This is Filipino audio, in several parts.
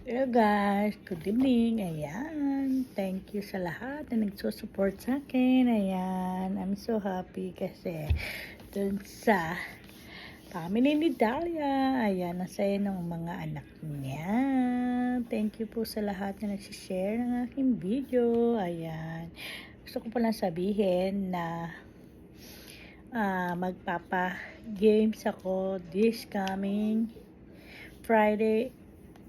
Hello guys, good evening. Ayan, thank you sa lahat na nagsusupport sa akin. Ayan, I'm so happy kasi dun sa family ni Dahlia. Ayan, nasaya ng mga anak niya. Thank you po sa lahat na nagsishare ng aking video. Ayan, gusto ko pala sabihin na ah magpapa-games ako this coming Friday,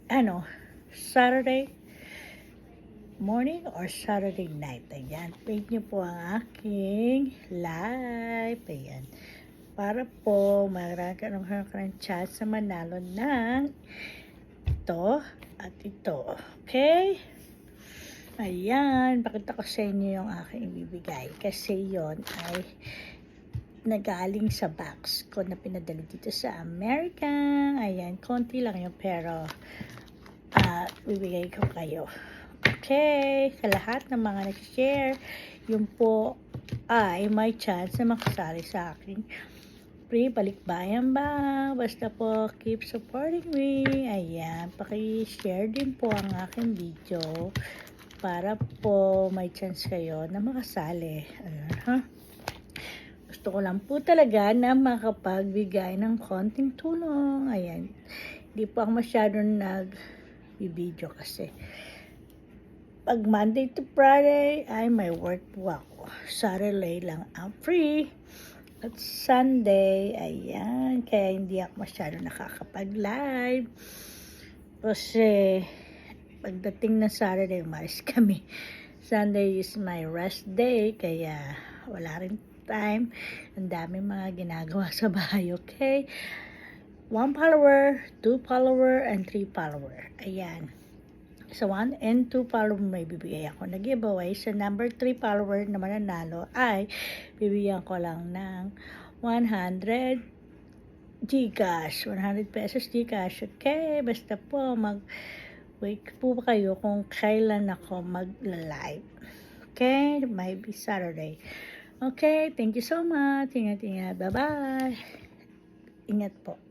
ano, Saturday morning or Saturday night. Ayan, page niyo po ang aking live. Ayan. Para po magkakaroon ka ng chance na manalo ng ito at ito. Okay? Ayan, pakita ko sa inyo yung aking ibibigay. Kasi yon ay nagaling sa box ko na pinadala dito sa America. Ayan, konti lang yun pero bibigay ko kayo. Okay, sa lahat ng mga nag-share, yun po ay may chance na makasali sa akin. Free balikbayan ba? Basta po, keep supporting me. Ayan, paki-share din po ang aking video para po may chance kayo na makasali. Ayan, ha? Gusto ko lang po talaga na makapagbigay ng konting tulong. Ayan. Hindi po ako masyadong nag-video kasi. Pag Monday to Friday, ay may work po ako. Saturday lang ang free. At Sunday, ayan. Kaya hindi ako masyadong nakakapag-live. Kasi, pagdating ng Saturday, umalis kami. Sunday is my rest day, kaya wala rin time. Ang dami mga ginagawa sa bahay, okay? One follower, two follower, and three follower. Ayan. Sa one and two follower may bibigay ako na giveaway. Sa number three follower na mananalo ay bibigyan ko lang ng 100 Gcash. 100 pesos Gcash. Okay? Basta po mag wait po kayo kung kailan ako mag-live. Okay? Maybe Saturday. Okay, thank you so much. Ingat, ingat. Bye-bye. Ingat po.